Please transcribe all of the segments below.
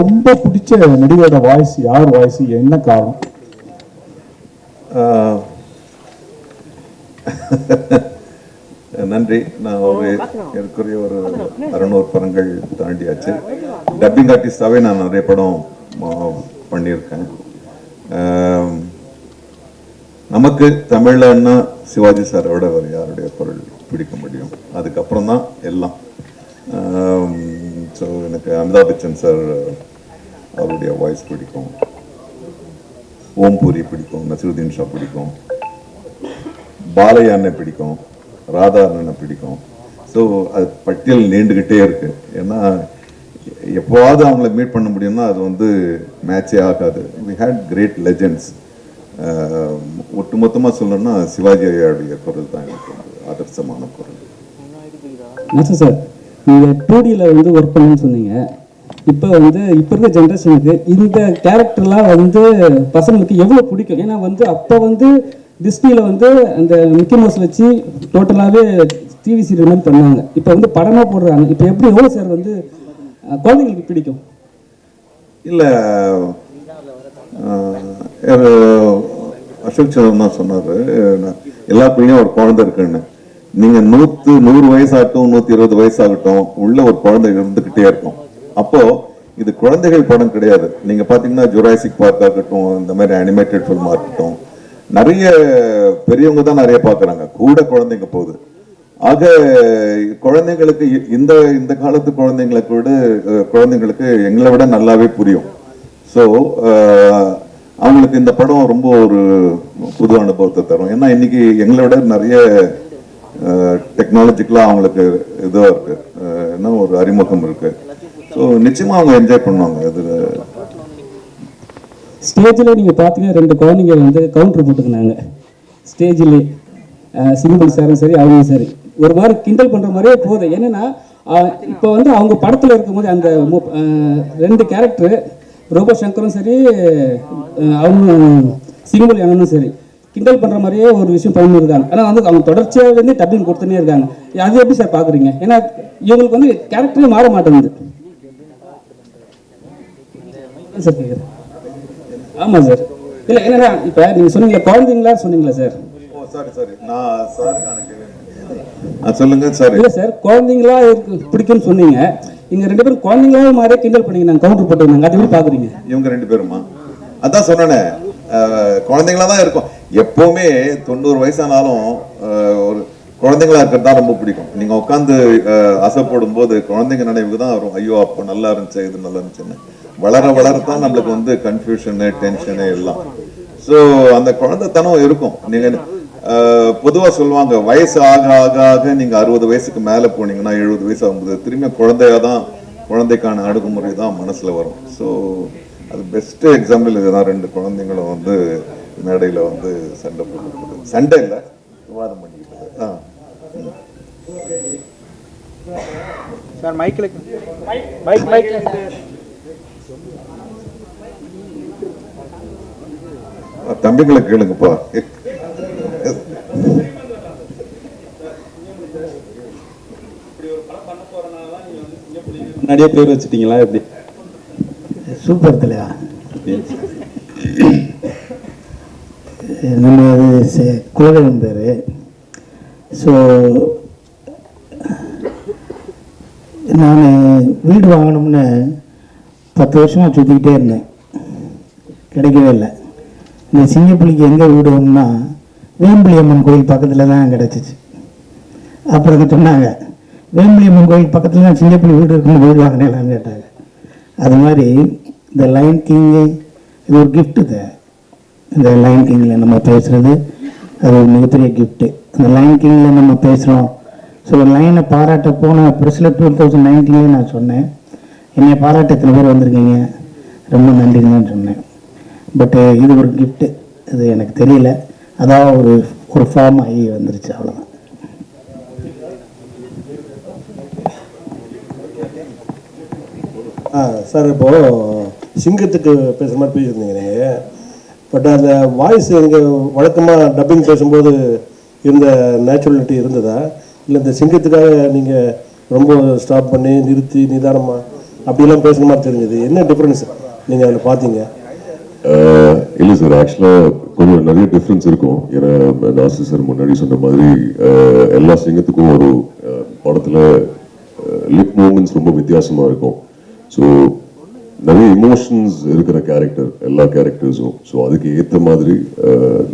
ரொம்ப பிடிச்ச நடிகரோட வாய்ஸ் யார் வாய்ஸ்? என்ன காரணம்? நன்றி. நான் ஒரு ஏற்குறைய ஒரு அறுநூறு படங்கள் தாண்டியாச்சு. டப்பிங் ஆர்டிஸ்டாகவே நான் நிறைய படம் பண்ணியிருக்கேன். நமக்கு தமிழ்லன்னா சிவாஜி சாரோட வேறு யாருடைய குரல் பிடிக்க முடியும்? அதுக்கப்புறம் தான் எல்லாம் ஸோ எனக்கு அமிதாப் பச்சன் சார் அவருடைய வாய்ஸ் பிடிக்கும். ஓம் பூரி பிடிக்கும் நசிருதீன் ஷா பிடிக்கும். பாலையா அண்ணன் பிடிக்கும் ராதா அண்ணனை பிடிக்கும். ஸோ அது பட்டியல் நீண்டுகிட்டே இருக்கு. ஏன்னா எப்போவாவது அவங்கள மீட் பண்ண முடியும்னா அது வந்து மேட்சே ஆகாது. வி ஹேட் கிரேட் லெஜெண்ட்ஸ் ஒட்டுமொத்தமாக சொல்லணும்னா சிவாஜி ஐயாவுடைய குரல் தான் எனக்கு ஆதர்சமான குரல். சார் நீங்கள் டூ டியில் வந்து ஒர்க் பண்ணுன்னு சொன்னீங்க. இப்போ வந்து இப்போ இருக்க ஜென்ரேஷனுக்கு இந்த கேரக்டர்லாம் வந்து பசங்களுக்கு எவ்வளோ பிடிக்கும்? ஏன்னா வந்து அப்போ வந்து டிஸ்னியில் வந்து அந்த மிக்கி மவுஸ் வச்சு டோட்டலாகவே டிவி சீரியல் மாதிரி பண்ணாங்க. இப்போ வந்து படமாக போடுறாங்க. இப்போ எப்படி எவ்வளோ சார் வந்து குழந்தைங்களுக்கு பிடிக்கும்? இல்லை அசோக் சந்திரன் தான் சொன்னார் எல்லா பிள்ளையும் ஒரு குழந்தை இருக்குன்னு. நீங்கள் நூற்று நூறு வயசாகட்டும் நூற்றி இருபது வயசாகட்டும் உள்ள ஒரு குழந்தை இருந்துக்கிட்டே இருக்கும். அப்போ இது குழந்தைகள் படம் கிடையாது. நீங்க பாத்தீங்கன்னா ஜுராசிக் பார்க் ஆகட்டும் இந்த மாதிரி அனிமேட்டட் ஃபில்மா இருக்கட்டும் நிறைய பெரியவங்க தான் நிறைய பார்க்குறாங்க கூட குழந்தைங்க போகுது. ஆக குழந்தைங்களுக்கு இந்த இந்த காலத்து குழந்தைங்களுக்கு விட குழந்தைங்களுக்கு எங்களை விட நல்லாவே புரியும். ஸோ அவங்களுக்கு இந்த படம் ரொம்ப ஒரு புது அனுபவத்தை தரும். ஏன்னா இன்னைக்கு எங்களை விட நிறைய டெக்னாலஜிக்கலாக அவங்களுக்கு இதுவாக இருக்கு. என்ன ஒரு அறிமுகம் இருக்கு. ஸோ நிச்சயமா அவங்க என்ஜாய் பண்ணுவாங்க. இதில் ஸ்டேஜில் நீங்கள் பார்த்தீங்கன்னா ரெண்டு குழந்தைங்க வந்து கவுண்டர் போட்டுக்கினாங்க. ஸ்டேஜிலே சிம்பிள் சாரும் சரி அவங்களும் சரி ஒரு மாதிரி கிண்டல் பண்ணுற மாதிரியே போகுது. என்னன்னா இப்போ வந்து அவங்க படத்தில் இருக்கும்போது அந்த மு- ரெண்டு கேரக்டர் ரோபோ சங்கரும் சரி அவங்க சிங்கிள் அண்ணனும் சரி கிண்டல் பண்ணுற மாதிரியே ஒரு விஷயம் பண்ணியிருக்காங்க ஆனால் வந்து அவங்க தொடர்ச்சியாக வந்து டப்பிங் கொடுத்துனே இருக்காங்க. அது எப்படி சார் பார்க்குறீங்க ஏன்னா இவங்களுக்கு வந்து கேரக்டரே மாற மாட்டேங்குது. சார் கேட்குறேன் ஆமாம் சார் இல்லை என்னன்னா இப்போ நீங்கள் சொன்னீங்களா குழந்தைங்களா சொன்னீங்களா சார் சாரி சாரி நான் சாருக்கான கேள்வி சொல்லுங்க சாரி இல்லை சார் குழந்தைங்களா பிடிக்கும்னு சொன்னீங்க. இங்கே ரெண்டு பேரும் குழந்தைங்களா மாதிரியே கிண்டல் பண்ணீங்க நாங்கள் கவுண்டர் போட்டுருந்தாங்க அது எப்படி பார்க்குறீங்க இவங்க ரெண்டு பேருமா? அதான் சொன்னேனே. குழந்தைங்களா தான் இருக்கும். எப்பவுமே தொண்ணூறு வயசானாலும் ஒரு குழந்தைங்களா இருக்கிறது தான் ரொம்ப பிடிக்கும். நீங்க உட்காந்து அசைப்படும் போது குழந்தைங்க நினைவுக்கு தான் வரும். ஐயோ அப்போ நல்லா இருந்துச்சு இது நல்லா இருந்துச்சுன்னு. வளர வளரத்தான் நம்மளுக்கு வந்து கன்ஃபியூஷனு டென்ஷனு எல்லாம். ஸோ அந்த குழந்தைத்தனம் இருக்கும். நீங்க பொதுவாக பொதுவா சொல்லுவாங்க வயசு ஆக ஆக ஆக நீங்க அறுபது வயசுக்கு மேல போனீங்கன்னா எழுபது வயசு ஆகும்போது திரும்பி குழந்தையா தான் குழந்தைக்கான அணுகுமுறை தான் மனசுல வரும். ஸோ அது பெஸ்ட் எக்ஸாம்பிள் இதுதான். ரெண்டு குழந்தைங்களும் வந்து மேடையில வந்து சண்டை போட்டுக்கிட்டது சண்டை இல்லை. விவாதம் பண்ணிக்கிட்டது ஆ. சார் மைக்கில் மைக் மைக் தம்பிகளை கேளுங்கப்பா. முன்னாடியே பேர் வச்சுட்டீங்களா? எப்படி? சூப்பர் தலைவா. நம்ம குலதெய்வம் பேர். ஸோ நான் வீடு வாங்கணும்னு பத்து வருஷமாக சுற்றிக்கிட்டே இருந்தேன். கிடைக்கவே இல்லை. இந்த சிங்கப்புலிக்கு எங்கே வீடு வாங்கணும்னா வேம்புலி அம்மன் கோயில் பக்கத்தில் தான் கிடச்சிச்சு. அப்புறம் சொன்னாங்க வேம்புலி அம்மன் கோயில் பக்கத்தில் தான் சிங்கப்புலி வீடு இருக்குன்னு வீடு வாங்கினேலான்னு கேட்டாங்க. அது மாதிரி இந்த லைன் கிங்கு இது ஒரு கிஃப்ட்டு தான் இந்த லைன் கிங்கில் நம்ம பேசுகிறது அது ஒரு மிகப்பெரிய கிஃப்ட்டு அந்த லைன் கிங்கில் நம்ம பேசுகிறோம் ஸோ லைனை பாராட்ட போன ப்ரெஸ்ஸில் டூ தௌசண்ட் நைன்டீன்லேயே நான் சொன்னேன். என்னை பாராட்ட எத்தனை பேர் வந்திருக்கீங்க. ரொம்ப நன்றிங்கன்னு சொன்னேன். பட்டு இது ஒரு கிஃப்ட்டு இது எனக்கு தெரியல. அதான் ஒரு ஒரு ஃபார்ம் ஆகி வந்துருச்சு. அவ்வளோதான் ஆ சார் இப்போது சிங்கத்துக்கு பேசுகிற மாதிரி பேசியிருந்தீங்க நீங்கள் பட் அந்த வாய்ஸ் எங்கள் வழக்கமாக டப்பிங் பேசும்போது இருந்த நேச்சுரலிட்டி இருந்ததா? இல்லை இந்த சிங்கத்துக்காக நீங்கள் ரொம்ப ஸ்டாப் பண்ணி நிறுத்தி நிதானமாக அப்படிலாம் பேசுகிற மாதிரி தெரிஞ்சது. என்ன டிஃப்ரென்ஸ் நீங்கள் அதில் பார்த்தீங்க? இல்லை சார் ஆக்சுவலாக கொஞ்சம் நிறைய டிஃப்ரென்ஸ் இருக்கும். ஏன்னா நாசி சார் முன்னாடி சொன்ன மாதிரி எல்லா சிங்கத்துக்கும் ஒரு படத்தில் லிப் மூமெண்ட்ஸ் ரொம்ப வித்தியாசமாக இருக்கும். ஸோ நிறைய இமோஷன்ஸ் இருக்கிற கேரக்டர் எல்லா கேரக்டர்ஸும் ஸோ அதுக்கு ஏற்ற மாதிரி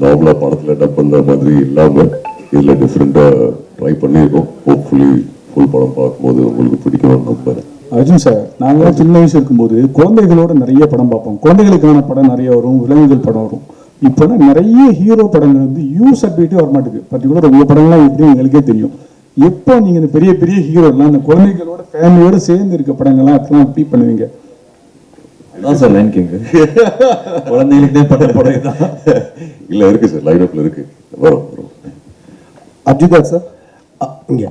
நார்மலாக படத்தில் டப் பண்ணுற மாதிரி இல்லாமல் இதில் டிஃப்ரெண்ட்டாக ட்ரை பண்ணியிருக்கோம் ஹோப்ஃபுல்லி ஃபுல் படம் பார்க்கும்போது உங்களுக்கு பிடிக்கும்னு நம்புறேன். அர்ஜுன் சார் நாங்களாம் சின்ன வயசு இருக்கும்போது குழந்தைகளோட நிறைய படம் பார்ப்போம். குழந்தைகளுக்கான படம் நிறைய வரும் விலங்குகள் படம் வரும். இப்போலாம் நிறைய ஹீரோ படங்கள் வந்து யூ சர்டிஃபிகேட்டே வர மாட்டேங்குது பர்டிகுலர் உங்கள் படங்கள்லாம் எப்படி எங்களுக்கே தெரியும். எப்போ நீங்கள் இந்த பெரிய பெரிய ஹீரோலாம் அந்த குழந்தைகளோட ஃபேமிலியோட சேர்ந்து இருக்க படங்கள்லாம் அதெல்லாம் எப்படி பண்ணுவீங்க? அதான் சார் லைன் கிங் குழந்தைகளுக்கு பட்ட படம் இதுதான் இல்ல இருக்கு சார் லைன் அப்ல இருக்கு. வரும் வரும். அப்ஜிதா சார் இங்கே.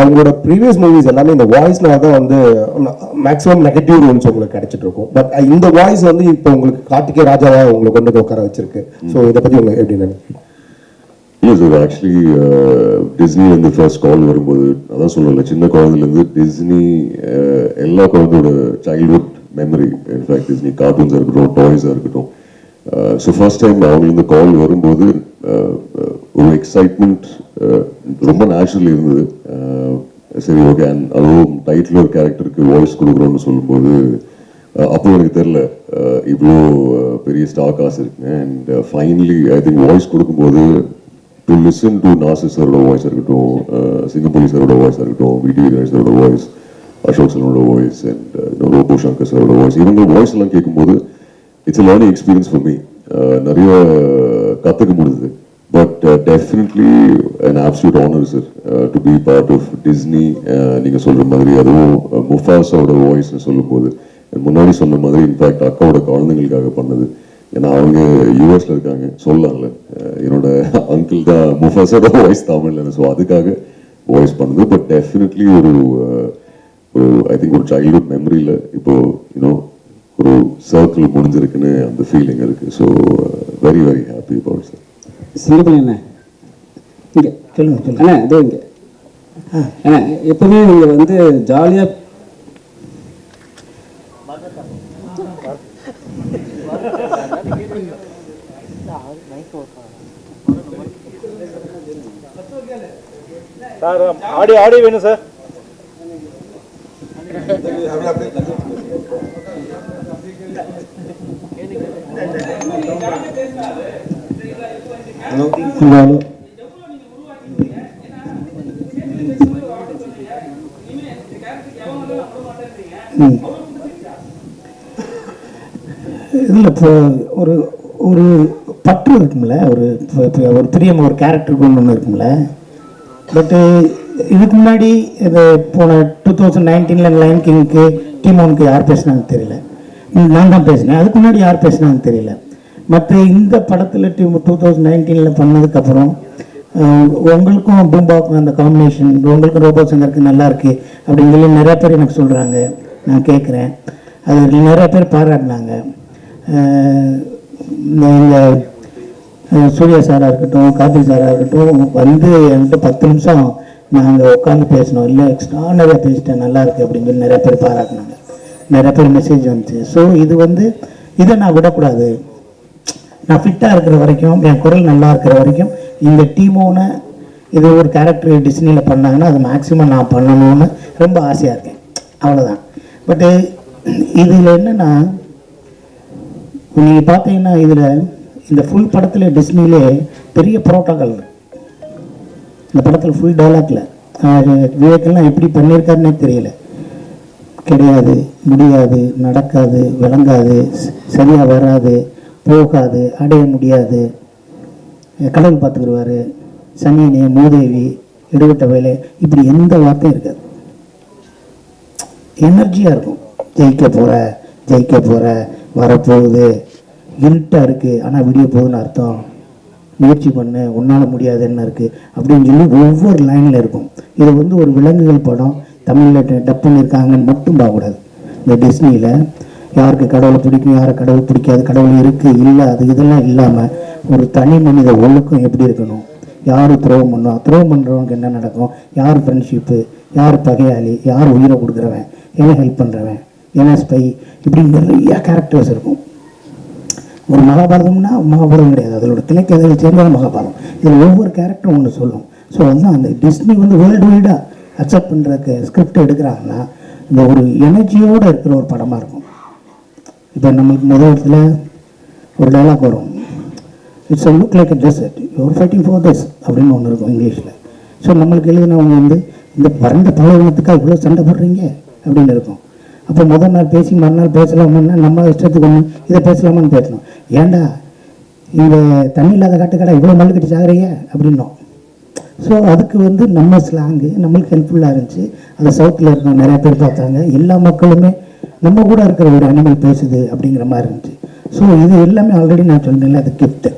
அவங்களோட ப்ரீவியஸ் மூவிஸ் எல்லாமே இந்த வாய்ஸ்னால தான் வந்து மேக்ஸிமம் நெகட்டிவ் ரோல்ஸ் உங்களுக்கு கிடைச்சிட்டு இருக்கும். பட் இந்த வாய்ஸ் வந்து இப்போ உங்களுக்கு கார்த்திகே ராஜாவா உங்களை கொண்டு உட்கார வச்சிருக்கு. ஸோ இதை பத்தி உங்க எப்படி நினைக்கிறீங்க? இல்லை சார் ஆக்சுவலி டிஸ்னி வந்து ஃபர்ஸ்ட் கால் வரும்போது அதான் சொல்லல சின்ன குழந்தைலேருந்து டிஸ்னி எல்லா குழந்தையோட childhood memory in fact Disney கார்ட்டூன்ஸாக இருக்கட்டும் டாய்ஸாக இருக்கட்டும் ஸோ ஃபர்ஸ்ட் டைம் அவங்களுக்கு கால் வரும்போது uh, uh, ஒரு எக்ஸைட்மெண்ட் uh, ரொம்ப நேச்சுரல் இருந்தது. சரி ஓகே அண்ட் அதுவும் டைட்டில் ஒரு கேரக்டருக்கு வாய்ஸ் கொடுக்குறோம்னு சொல்லும்போது அப்போ எனக்கு தெரில இவ்வளோ பெரிய ஸ்டாக் காசு இருக்குங்க and finally I think voice கொடுக்கும்போது டு லிசன் டு நாசிர் சாரோட வாய்ஸ் இருக்கட்டும் சிங்கப்பூரி சாரோட வாய்ஸ் இருக்கட்டும் விடிவி கணேஷ் சாரோட வாய்ஸ் அசோக் சரோட வாய்ஸ் அண்ட் ரோபோ சங்கர் சரோட வாய்ஸ் இவங்க வாய்ஸ் எல்லாம் கேட்கும்போது it's learning experience for me நிறைய கற்றுக்க முடியுது but definitely an absolute honour sir to be part of Disney நீங்கள் சொல்கிற மாதிரி அதுவும் uh, முஃபாஸோட வாய்ஸ்னு சொல்லும்போது. முன்னாடி சொன்ன மாதிரி இன்ஃபேக்ட் அக்காவோட குழந்தைங்களுக்காக பண்ணது. ஏன்னா அவங்க யூஎஸ்ல இருக்காங்க. சொல்லலாம்ல uh, என்னோட அங்கிள் தான் முஃபாஸோட வாய்ஸ் தமிழ்ல. ஸோ அதுக்காக வாய்ஸ் பண்ணது. பட் டெஃபினெட்லி ஒரு uh, ஒரு ஐ திங்க் ஒரு சைல்ட்ஹுட் மெமரியில் இப்போ யூனோ ஒரு சர்க்கிள் முடிஞ்சிருக்குன்னு அந்த ஃபீலிங் இருக்கு. So very very happy about sir Singappalli அண்ணா இங்க. சொல்லுங்க அண்ணா இதோ இங்க. அண்ணா எப்பவுமே நீங்க வந்து ஜாலியா சார் ஆடி ஆடி வேணும் சார். இதில் இப்போ ஒரு ஒரு பற்று இருக்கும்ல ஒரு இப்ப- ஒரு பிரியம் ஒரு கேரக்டருக்கு ஒன்று இருக்கும்ல பட்டு இதுக்கு முன்னாடி இது போன டூ தௌசண்ட் நைன்டீனில் லைன் கிங்க்கு டிமோனுக்கு யார் பேசுனாங்கன்னு தெரியல. நான் தான் பேசினேன். அதுக்கு முன்னாடி யார் பேசுனாங்கன்னு தெரியல. மற்ற இந்த படத்தில் டூ தௌசண்ட் நைன்டீனில் பண்ணதுக்கப்புறம் உங்களுக்கும் பூம்பாவுக்கும் அந்த காம்பினேஷன் உங்களுக்கும் ரோபோ சங்கருக்கு நல்லா இருக்குது அப்படின்னு சொல்லி நிறையா பேர் எனக்கு சொல்கிறாங்க நான் கேட்குறேன் அது நிறையா பேர் பாராட்டினாங்க. இந்த சூர்யா சாராக இருக்கட்டும் கார்த்திக் சாராக இருக்கட்டும் வந்து என்கிட்ட பத்து நிமிஷம் நாங்கள் உட்காந்து பேசினோம் இல்லை எக்ஸ்ட்ரானரியாக பேசிட்டேன் நல்லா இருக்குது அப்படின்னு சொல்லி நிறைய பேர் பாராட்டினாங்க. நிறைய பேர் மெசேஜ் வந்துச்சு. ஸோ இது வந்து இதை நான் விடக்கூடாது. நான் ஃபிட்டாக இருக்கிற வரைக்கும் என் குரல் நல்லா இருக்கிற வரைக்கும் இந்த டீமோன இது ஒரு கேரக்டர் டிஸ்னியில் பண்ணாங்கன்னா அது மேக்ஸிமம் நான் பண்ணணும்னு ரொம்ப ஆசையாக இருக்கேன். அவ்வளோதான் பட்டு இதில் என்னென்னா நீங்கள் பார்த்தீங்கன்னா இதில் இந்த ஃபுல் படத்தில் டிஸ்னிலே பெரிய புரோட்டோக்கால் இருக்குது இந்த படத்தில் ஃபுல் டைலாக்ல விவேக்கெல்லாம் எப்படி பண்ணியிருக்காருன்னே தெரியல. கிடையாது முடியாது நடக்காது விளங்காது சரியாக வராது போகாது அடைய முடியாது. கடவுள் பார்த்துக்குருவார் சனியனே மூதேவி எடுபட்ட வேலை இப்படி எந்த வார்த்தையும் இருக்காது. எனர்ஜியாக இருக்கும். ஜெயிக்க போகிற ஜெயிக்க போகிற வரப்போகுது. இருட்டாக இருக்குது ஆனால் விடிய போகுதுன்னு அர்த்தம். முயற்சி பண்ணு உன்னால் முடியாது என்ன இருக்குது அப்படின்னு சொல்லி ஒவ்வொரு லைனில் இருக்கும். இது வந்து ஒரு விலங்குகள் படம். தமிழில் டப் பண்ணியிருக்காங்கன்னு மட்டும் பார்க்கக்கூடாது. இந்த டிஸ்னியில் யாருக்கு கடவுளை பிடிக்கும் யாரை கடவுள் பிடிக்காது கடவுள் இருக்குது இல்லை அது இதெல்லாம் இல்லாமல் ஒரு தனி மனித ஒழுக்கம் எப்படி இருக்கணும்? யார் துரோகம் பண்ணுவா துரோகம் பண்ணுறவங்க என்ன நடக்கும்? யார் ஃப்ரெண்ட்ஷிப்பு யார் பகையாளி? யார் உயிரை கொடுக்குறவன்? எவன் ஹெல்ப் பண்ணுறவன் என்எஸ்பை இப்படி நிறைய கேரக்டர்ஸ் இருக்கும். ஒரு மகாபாரதம்னா மகாபாரதம் கிடையாது. அதோட திணைக்கதைகள் சேர்ந்தது மகாபாரதம். இதில் ஒவ்வொரு கேரக்டரும் ஒன்று சொல்லும். ஸோ வந்து அந்த டிஸ்னி வந்து வேர்ல்டு வைடாக அக்செப்ட் பண்ணுற ஸ்கிரிப்ட் எடுக்கிறாங்கன்னா இந்த ஒரு எனர்ஜியோடு இருக்கிற ஒரு படமாக இருக்கும். இப்போ நம்மளுக்கு முதல் இடத்துல ஒரு டைலாக் வரும். It's a look like a desert you're fighting for this அப்படின்னு ஒன்று இருக்கும் இங்கிலீஷில். ஸோ நம்மளுக்கு எழுதினவங்க வந்து இந்த வறண்ட பாலைவனத்துக்காக இவ்வளோ சண்டை போடுறீங்க அப்படின்னு இருக்கும். அப்போ முதல் நாள் பேசி மறுநாள் பேசலாமான்னா நம்ம இஷ்டத்துக்கு ஒன்று இதை பேசலாமான்னு பேசணும். ஏன்டா இங்கே தண்ணி இல்லாத காட்டுக்கடை இவ்வளோ மல்லு கட்டி சாகுறையே அப்படின்னோம். ஸோ அதுக்கு வந்து நம்ம ஸ்லாங்கு நம்மளுக்கு ஹெல்ப்ஃபுல்லாக இருந்துச்சு. அதை சவுத்தில் இருந்த நிறைய பேர் பார்த்தாங்க. எல்லா மக்களுமே நம்ம கூட இருக்கிற ஒரு அனிமல் பேசுது அப்படிங்கிற மாதிரி இருந்துச்சு. ஸோ இது எல்லாமே ஆல்ரெடி நான் சொன்னேன்ல அது கிஃப்ட்டு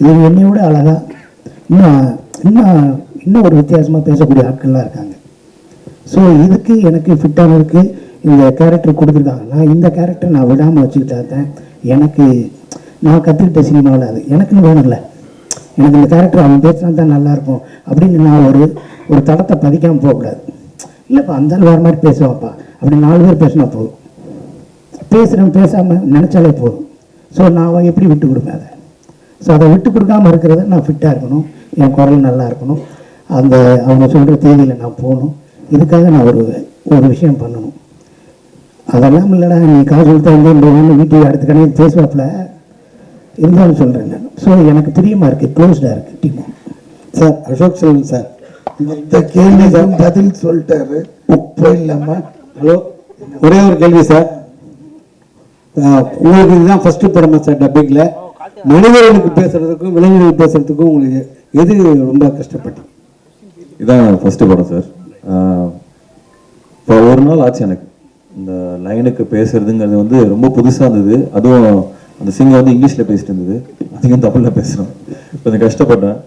இது என்னையோட விட அழகாக இன்னும் இன்னும் இன்னும் ஒரு வித்தியாசமாக பேசக்கூடிய ஆட்கள்லாம் இருக்காங்க. ஸோ இதுக்கு எனக்கு ஃபிட்டானதுக்கு இந்த கேரக்டர் கொடுத்துருக்காங்க. நான் இந்த கேரக்டர் நான் விடாமல் வச்சுக்கிட்டாதேன் எனக்கு நான் கற்றுக்கிட்ட சினிமாவில் அது எனக்குன்னு வேணும்ல. எனக்கு இந்த கேரக்டர் அவன் பேசினா தான் நல்லாயிருக்கும் அப்படின்னு நான் ஒரு ஒரு தடத்தை பதிக்காமல் போகக்கூடாது இல்லைப்பா அந்த ஆள் வேறு மாதிரி பேசுவாப்பா. அப்படி நாலு பேர் பேசினா போதும். பேசுகிறேன் பேசாமல் நினச்சாலே போதும். ஸோ நான் எப்படி விட்டு கொடுப்பேன் அதை? ஸோ அதை விட்டு கொடுக்காம இருக்கிறத நான் ஃபிட்டாக இருக்கணும். என் குரல் நல்லா இருக்கணும். அந்த அவங்க சொல்கிற தேதியில் நான் போகணும். இதுக்காக நான் ஒரு ஒரு விஷயம் பண்ணணும். அதெல்லாம் இல்லைடா நீ காசு கொடுத்தா வீட்டுக்கு அடுத்த கணக்கு பேசுவாப்புல. இருந்தாலும் சொல்கிறேன் நான். ஸோ எனக்கு பிரியமாக இருக்குது க்ளோஸ்டாக இருக்குது team. Sir Ashok Selvan sir. மொத்த கேள்விக்கும் பதில் சொல்லிட்டாரு. போயிடலாமா ஹலோ? ஒரே ஒரு கேள்வி சார். உங்களுக்கு இதுதான் ஃபர்ஸ்ட் படமா சார் டப்பிங்கில் மனிதர்களுக்கு பேசுறதுக்கும் விலங்குகளுக்கு பேசுறதுக்கும் உங்களுக்கு எது ரொம்ப கஷ்டப்பட்டீங்க? இதான் ஃபர்ஸ்ட் படம் சார். இப்போ ஒரு நாள் ஆச்சு எனக்கு. இந்த லைனுக்கு பேசுறதுங்கிறது வந்து ரொம்ப புதுசாக இருந்தது. அதுவும் அந்த சிங்கர் வந்து இங்கிலீஷில் பேசிட்டு இருந்தது. அதிகம் தமிழில் பேசுகிறோம் கொஞ்சம் கஷ்டப்பட்டேன்.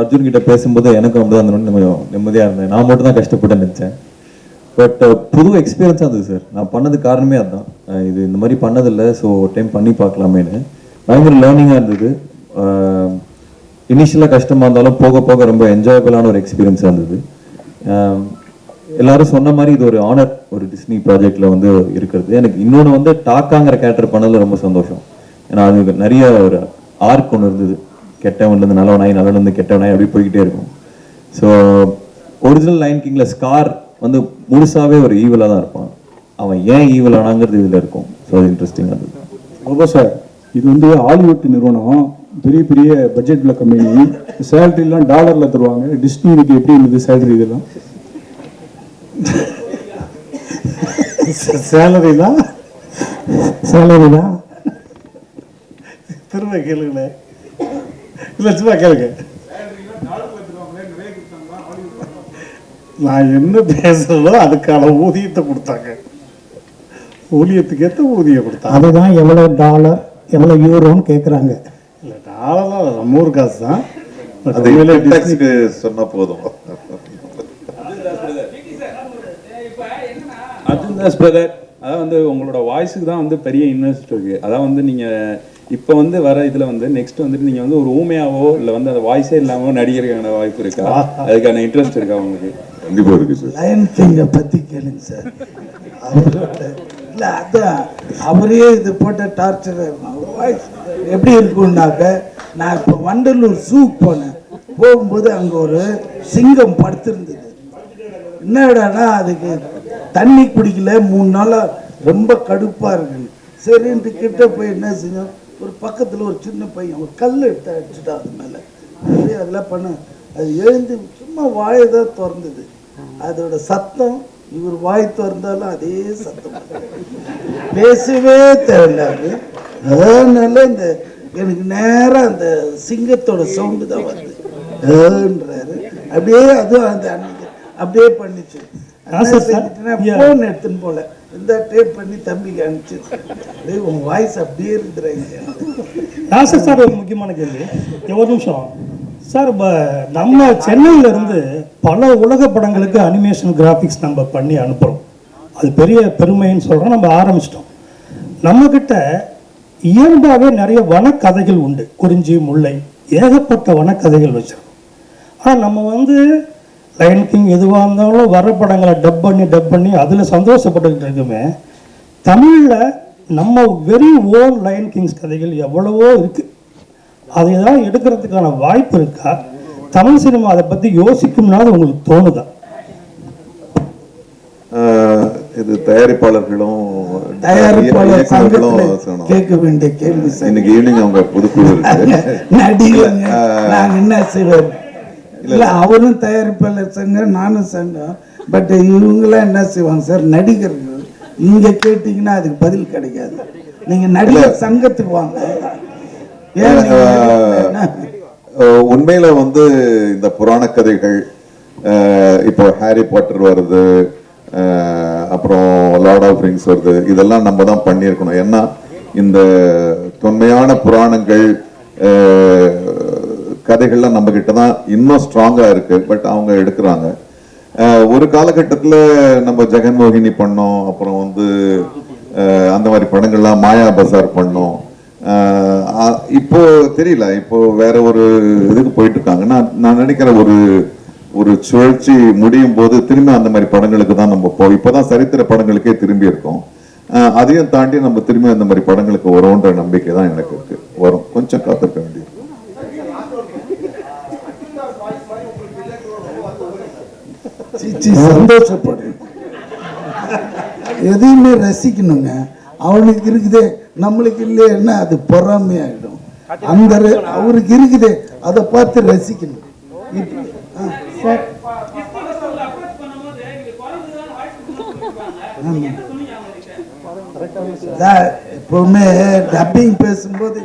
அர்ஜுன் கிட்ட பேசும்போது எனக்கும் வந்து அந்த கொஞ்சம் நிம்மதியாக இருந்தேன். நான் மட்டும் தான் கஷ்டப்பட்டேன்னு நினச்சேன். பட் புது எக்ஸ்பீரியன்ஸாக இருந்தது சார் நான் பண்ணது காரணமே அதுதான் இது இந்த மாதிரி பண்ணதில்லை. ஸோ ஒரு டைம் பண்ணி பார்க்கலாமேன்னு. பயங்கர லேர்னிங்காக இருந்தது. இனிஷியலாக கஷ்டமாக இருந்தாலும் போக போக ரொம்ப என்ஜாயபிளான ஒரு எக்ஸ்பீரியன்ஸாக இருந்தது. எல்லாரும் சொன்ன மாதிரி இது ஒரு ஆனர் ஒரு டிஸ்னி ப்ராஜெக்ட்ல வந்து இருக்கிறது. எனக்கு இன்னொன்று வந்து டாக்காங்கிற கேரக்டர் பண்ணதில் ரொம்ப சந்தோஷம். ஏன்னா அது நிறைய ஒரு ஆர்க் ஒன்று இருந்தது. கெட்டவன்லேருந்து நல்லவனாய் நல்லவன்லேருந்து கெட்டவனாய் அப்படி போய்கிட்டே இருக்கும். ஸோ ஒரிஜினல் லைன் கிங்ல ஸ்கார் வந்து முழுசாகவே ஒரு ஈவலாக தான் இருப்பான். அவன் ஏன் ஈவல் ஆனாங்கிறது இதில் இருக்கும். ஸோ அது இன்ட்ரெஸ்டிங்காக இருந்தது. சார். இது வந்து ஹாலிவுட் நிறுவனம். பெரிய பெரிய பட்ஜெட் உள்ள கம்பெனி சேலரிலாம் டாலர்ல தருவாங்க. டிஸ்னிக்கு எப்படி இருந்தது சேலரி இதெல்லாம்? சேலரி தான் சேலரி தான் திரும்ப கேளுங்களேன் இல்லை சும்மா கேளுங்க. நான் என்ன பேசுறதோ அதுக்கான ஊதியத்தை கொடுத்தாங்க. ஊதியத்துக்கு ஏற்ற ஊதியம் கொடுத்தாங்க. அதுதான் எவ்வளோ டாலர் எவ்வளோ யூரோன்னு கேட்குறாங்க டாலர்லாம் நம்ம ஊர் காசு தான் சொன்னா போதும். அர்ஜுன் தாஸ் பிரதர் அதான் வந்து உங்களோட வாய்ஸுக்கு தான் வந்து பெரிய இன்வெஸ்ட் இருக்கு. அதான் வந்து நீங்க இப்போ வந்து வர இதுல வந்து நெக்ஸ்ட் வந்துட்டு நீங்க வந்து ஒரு ஊமையாவோ இல்ல வந்து அந்த வாய்ஸே இல்லாம நடிகருக்கான வாய்ப்பு இருக்கா? அதுக்கான இன்ட்ரெஸ்ட் இருக்கா உங்களுக்கு? கண்டிப்பாக இருக்கு சார் லயன் கிங்கை பத்தி கேளுங்க சார் அவரோட இல்ல அதான் அவரே இது போட்ட டார்ச்சர் வாய்ஸ் எப்படி இருக்கும்னாக்க நான் இப்போ வண்டலூர் ஜூக்கு போனேன். போகும்போது அங்கே ஒரு சிங்கம் படுத்திருந்தது. என்னடானா அதுக்கு தண்ணி குடிக்கல. மூணு நாளாக ரொம்ப கடுப்பாக இருக்கு. சரின்ட்டு கிட்ட போய் என்ன செஞ்சோம்? ஒரு பக்கத்தில் ஒரு சின்ன பையன் ஒரு கல் எடுத்து அடிச்சுட்டா அது மேலே. நிறைய அதெல்லாம் பண்ண. அது எழுந்து சும்மா வாயை தான் திறந்தது. அதோட சத்தம் இவர் வாய் திறந்தாலும் அதே சத்தம். பேசவே தேவையில்ல அதனால இந்த எனக்கு நேரா அந்த சிங்கத்தோட சவுண்டு தான் வருது. ஏன்றாரு. அப்படியே அதுவும் அந்த அன்னைக்கு அப்படியே பண்ணிச்சு. போன் எடுத்துன்னு போல. இந்த டேப் பண்ணி தம்பிக்கு அனுப்பிச்சு அப்படியே உன் வாய்ஸ் அப்படியே இருக்கிறாங்க சார் ஒரு முக்கியமான கேள்வி. ஒரு நிமிஷம். சார் இப்போ நம்ம சென்னையில இருந்து பல உலக படங்களுக்கு அனிமேஷன் கிராஃபிக்ஸ் நம்ம பண்ணி அனுப்புகிறோம் அது பெரிய பெருமைன்னு சொல்கிறோம் நம்ம ஆரம்பிச்சிட்டோம். நம்மக்கிட்ட இயல்பாகவே நிறைய வனக்கதைகள் உண்டு. குறிஞ்சி முல்லை ஏகப்பட்ட வனக்கதைகள் வச்சிருக்கோம். ஆனால் நம்ம வந்து லைன் கிங் எதுவாக இருந்தாலும் வர படங்களை டப் பண்ணி டப் பண்ணி அதில் சந்தோஷப்பட்டுக்கிட்டு இருக்குமே தமிழில் நம்ம வெரி ஓன் லைன் கிங்ஸ் கதைகள் எவ்வளவோ இருக்குது அதை தான் எடுக்கிறதுக்கான வாய்ப்பு இருக்கா? தமிழ் சினிமா அதை பற்றி யோசிக்கும்னாலும் உங்களுக்கு தோணுதான் இது தயாரிப்பாளர்களும் தயாரிப்பாளர் இயக்குனர்களும் சங்கத்துல சொல்லணும். கேட்க வேண்டிய கேள்வி இன்னைக்கு ஈவினிங் அவங்க புதுக்குழு ஆஹ் நாங்க என்ன செய்வோம் இல்ல அவரும் தயாரிப்பாளர் சங்கம் நானும் சங்கம். பட் இவங்கெல்லாம் என்ன செய்வாங்க சார்? நடிகர்கள். இங்க கேட்டீங்கன்னா அதுக்கு பதில் கிடைக்காது. நீங்க நடிகர் சங்கத்துக்கு வாங்க. நீங்க உண்மையில வந்து இந்த புராண கதைகள் இப்போ ஹாரி பாட்டர் வருது அப்புறம் லார்ட் ஆஃப் ரிங்ஸ் வருது. இதெல்லாம் நம்ம தான் பண்ணியிருக்கணும். ஏன்னா இந்த தொன்மையான புராணங்கள் கதைகள்லாம் நம்ம கிட்ட தான் இன்னும் ஸ்ட்ராங்காக இருக்கு. பட் அவங்க எடுக்கிறாங்க. ஒரு காலகட்டத்தில் நம்ம ஜெகன்மோகினி பண்ணோம். அப்புறம் வந்து அந்த மாதிரி படங்கள்லாம் மாயா பசார் பண்ணோம். இப்போ தெரியல. இப்போ வேற ஒரு இதுக்கு போயிட்டு இருக்காங்க. நான் நான் நினைக்கிறேன் ஒரு ஒரு சுழற்சி முடியும் போது திரும்பி அந்த மாதிரி படங்களுக்கு தான் நம்ம போ இப்போதான் சரித்திர படங்களுக்கே திரும்பி இருக்கோம். அதையும் தாண்டி நம்ம திரும்பி அந்த மாதிரி படங்களுக்கு வரோன்ற நம்பிக்கை தான் எனக்கு இருக்கு. வரும். கொஞ்சம் காத்திருக்க வேண்டியது. சந்தோஷப்படு. எதையுமே ரசிக்கணுங்க. அவனுக்கு இருக்குதே நம்மளுக்கு இல்லைன்னா அது பொறாமையாயிடும். அந்த அவருக்கு இருக்குதே அதை பார்த்து ரசிக்கணும். சார், எப்பவுமே டப்பிங் பேசும்போது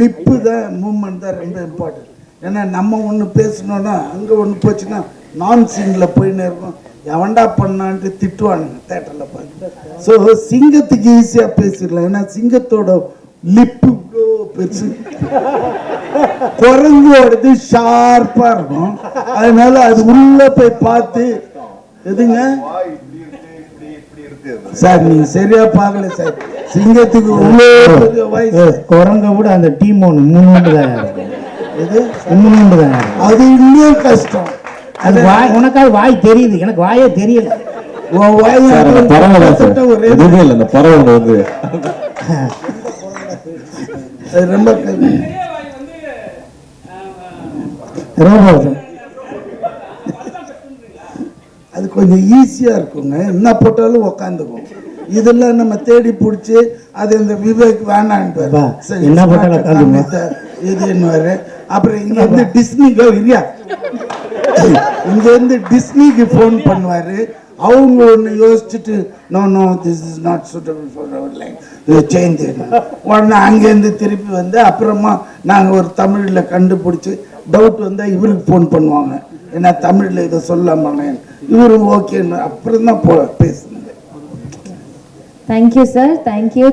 லிப்பு தான் மூமெண்ட் தான் ரொம்ப இம்பார்ட்டன்ட் ஏன்னா நம்ம ஒன்று பேசணும்னா அங்கே ஒன்று போச்சுன்னா நான் சீனில் போயின்னு இருக்கும் எவன்டா பண்ணான்ட்டு திட்டுவானுங்க தேட்டரில் பார்த்து. ஸோ சிங்கத்துக்கு ஈஸியாக பேசிடலாம். ஏன்னா சிங்கத்தோட லிப்பு இவ்வளோ பெருசு குரங்கோடது ஷார்ப்பாக இருக்கும். அதனால அது உள்ள போய் பார்த்து எதுங்க? சார் நீங்க சரியா பார்க்கல சார். சிங்கத்துக்கு வயசு குரங்க கூட அந்த டீம் ஒன்று மூணு தான்? எது? மூணு தான்? அது இன்னும் கஷ்டம். அது வாய் உனக்காவது வாய் தெரியுது. எனக்கு வாயே தெரியல. உன் வாய் ஒரே எதுவுமே இல்லை அந்த பறவை வந்து. அது ரொம்ப அது கொஞ்சம் ஈஸியா இருக்குங்க என்ன போட்டாலும் உக்காந்துக்கும் இதெல்லாம் நம்ம தேடி பிடிச்சி அது இந்த விவேக் வேணான்ட்டு என்ன போட்டாலும் உக்காந்துக்குமா? இது என்ன அப்புறம் இங்க இருந்து டிஸ்னிக்கு இல்லையா இங்க இருந்து டிஸ்னிக்கு ஃபோன் பண்ணுவாரு அவங்க ஒன்று யோசிச்சுட்டு no no this is not suitable for our இது சேஞ்ச் உடனே அங்கேருந்து திருப்பி வந்து அப்புறமா நாங்கள் ஒரு தமிழில் கண்டுபிடிச்சி டவுட் வந்தால் இவருக்கு ஃபோன் பண்ணுவாங்க. ஏன்னா தமிழில் இதை சொல்லாமல் இவரு ஓகேன்னு அப்புறம் தான் போ பேசுனது. You so much. தேங்க்யூ